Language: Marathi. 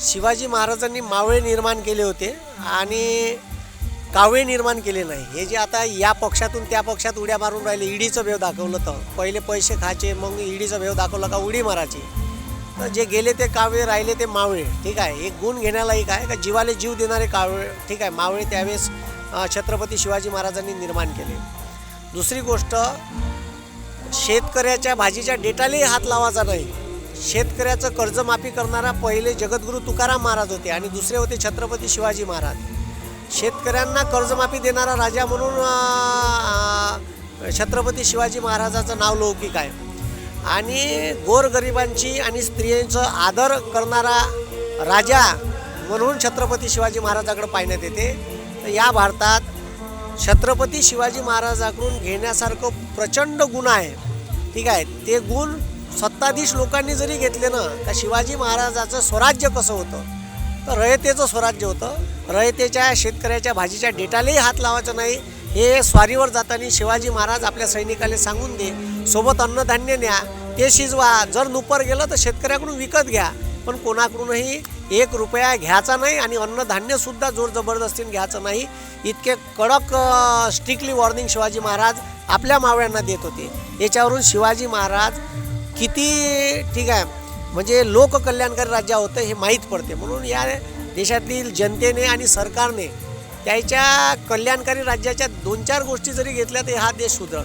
शिवाजी महाराजांनी मावळे निर्माण केले होते आणि कावळे निर्माण केले नाही. हे जे आता या पक्षातून त्या पक्षात उड्या मारून राहिले ईडीचं भेव दाखवलं तर. पहिले पैसे खायचे मग ईडीचं भेव दाखवलं का उडी मारायची. तर जे गेले ते कावळे राहिले ते मावळे. ठीक आहे एक गुण घेण्यालायक आहे का जीवाले जीव देणारे कावळे ठीक आहे मावळे त्यावेळेस छत्रपती शिवाजी महाराजांनी निर्माण केले. दुसरी गोष्ट शेतकऱ्याच्या भाजीच्या डेटालाही हात लावायचा नाही. शेतकऱ्याचं कर्जमाफी करणारा पहिले जगद्गुरू तुकाराम महाराज होते आणि दुसरे होते छत्रपती शिवाजी महाराज. शेतकऱ्यांना कर्जमाफी देणारा राजा म्हणून छत्रपती शिवाजी महाराजाचं नाव लौकिक आहे. आणि गोरगरिबांची आणि स्त्रियांचं आदर करणारा राजा म्हणून छत्रपती शिवाजी महाराजाकडे पाहण्यात येते. तर या भारतात छत्रपती शिवाजी महाराजाकडून घेण्यासारखं प्रचंड गुण आहे. ठीक आहे ते गुण सत्ताधीश लोकांनी जरी घेतले ना तर शिवाजी महाराजाचं स्वराज्य कसं होतं? तर रयतेचं स्वराज्य होतं. रयतेच्या शेतकऱ्याच्या भाजीच्या डेटालाही हात लावायचा नाही. हे स्वारीवर जाताना शिवाजी महाराज आपल्या सैनिकाला सांगून दे सोबत अन्नधान्य न्या ते शिजवा. जर नुपर गेलं तर शेतकऱ्याकडून विकत घ्या. पण कोणाकडूनही एक रुपया घ्यायचा नाही आणि अन्नधान्यसुद्धा जोर जबरदस्तीने घ्यायचं नाही. इतके कडक स्ट्रिक्टली वॉर्निंग शिवाजी महाराज आपल्या मावळ्यांना देत होते. याच्यावरून शिवाजी महाराज किती ठीक आहे. म्हणजे लोककल्याणकारी राज्य होतं हे माहीत पडते. म्हणून या देशातील जनतेने आणि सरकारने त्याच्या कल्याणकारी राज्याच्या दोन चार गोष्टी जरी घेतल्या तर हा देश सुधरल.